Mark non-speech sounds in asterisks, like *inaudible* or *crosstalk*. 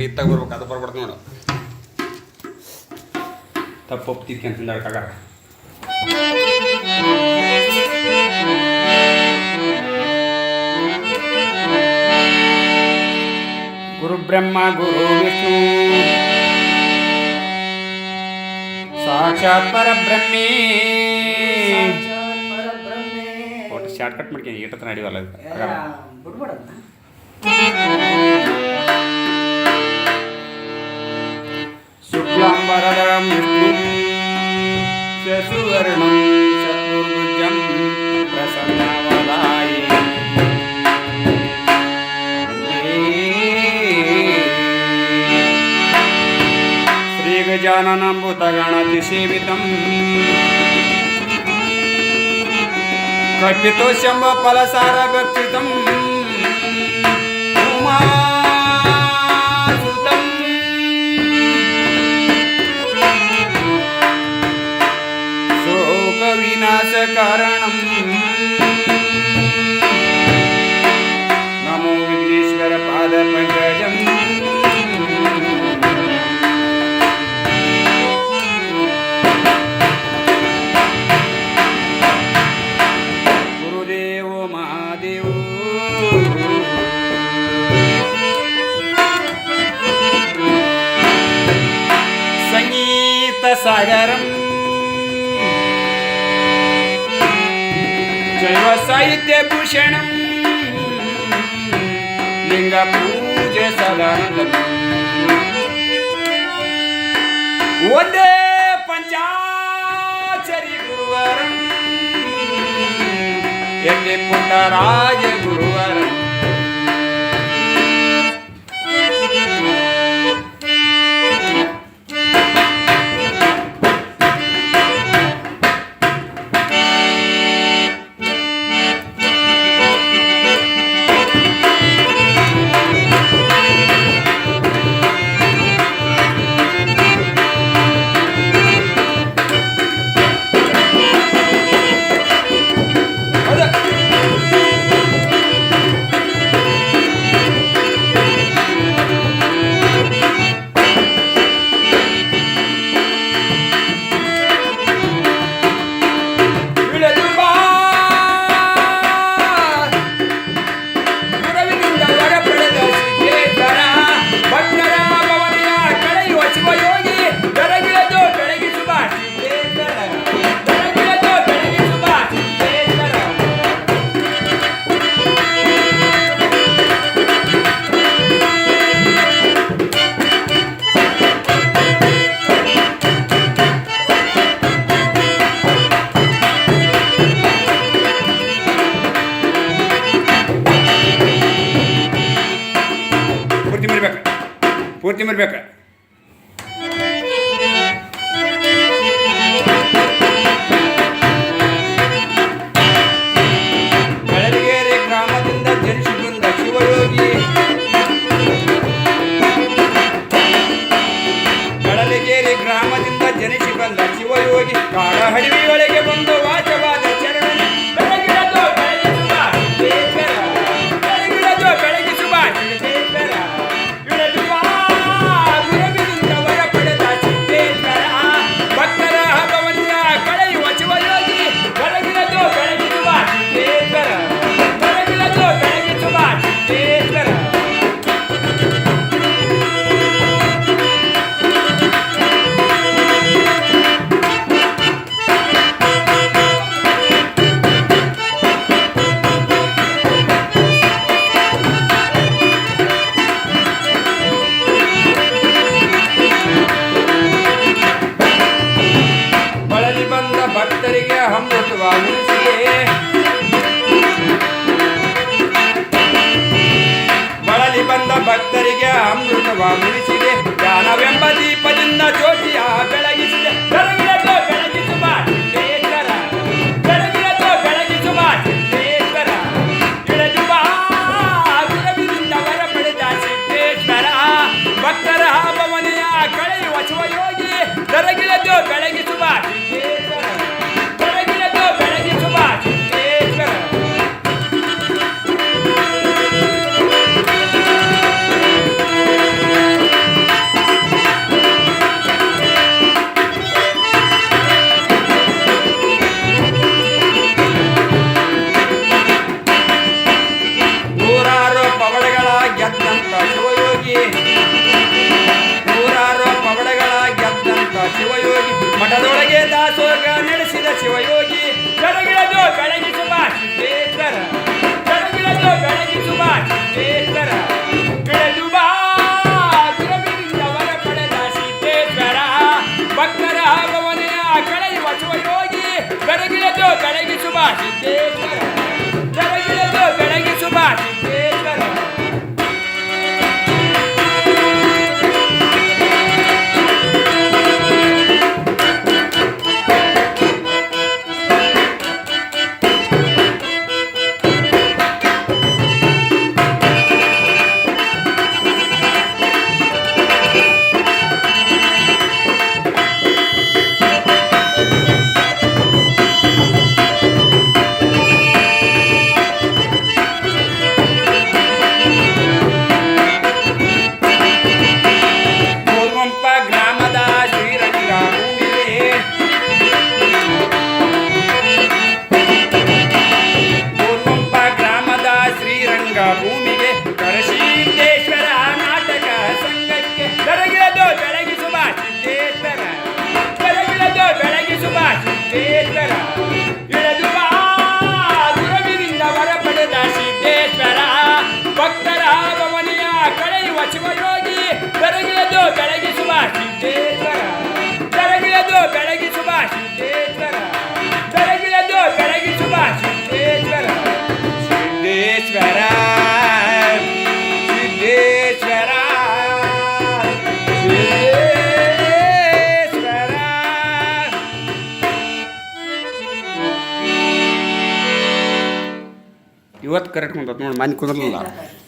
Correct ಇತ್ತಾಗ ಬರ್ಬೇಕು ಅದು ಬರ್ಬಾರ್ದು ನೋಡು. ತಪ್ಪು ಒಪ್ತಿದ್ಕೆ ಅಂತ ಹೇಳಕ್ಕಾಗ ಗುರು ಬ್ರಹ್ಮ ಗುರು ವಿಷ್ಣು. ಸಾಕ್ಷಾತ್ ಪರಬ್ರಹ್ಮೇ. ಒಟ್ಟು ಶಾರ್ಟ್ ಕಟ್ ಮಾಡ್ಕೊಂಡು ಏಟತ್ರ ನಡೆಯುವಲ್ಲ ಅದು. నంబుతగణతిసేవితం కల్పితో శంభ ఫలసార గర్జితం శోక వినాశ కారణం साहि भूषण पूज सदर वरी पुट राजगुर ಪೂರ್ತಿ ಮರಿಬೇಕ ಬಳಲಿ ಬಂದ ಭಕ್ತರಿಗೆ ಅಮೃತವ ಮುಡಿಸಿದೆ ಜ್ಞಾನವೆಂಬ ದೀಪದಿಂದ ಜ್ಯೋತಿಯ ಬೆಳಗಿಸಿದೆ ಬೆಳಗಿರದು ಬೆಳಗಿಸುವ ಸಿದ್ದೇಶ್ವರ ಬೆಳಗಿರದು ಬೆಳಗಿಸುವ ಸಿದ್ದೇಶ್ವರ ಇವತ್ತು ಕರೆಕ್ಟ್ ಕುಂತತ್ ನೋಡಿ ಮನೆ ಕುಂದ್ರಲ್ಲ *laughs*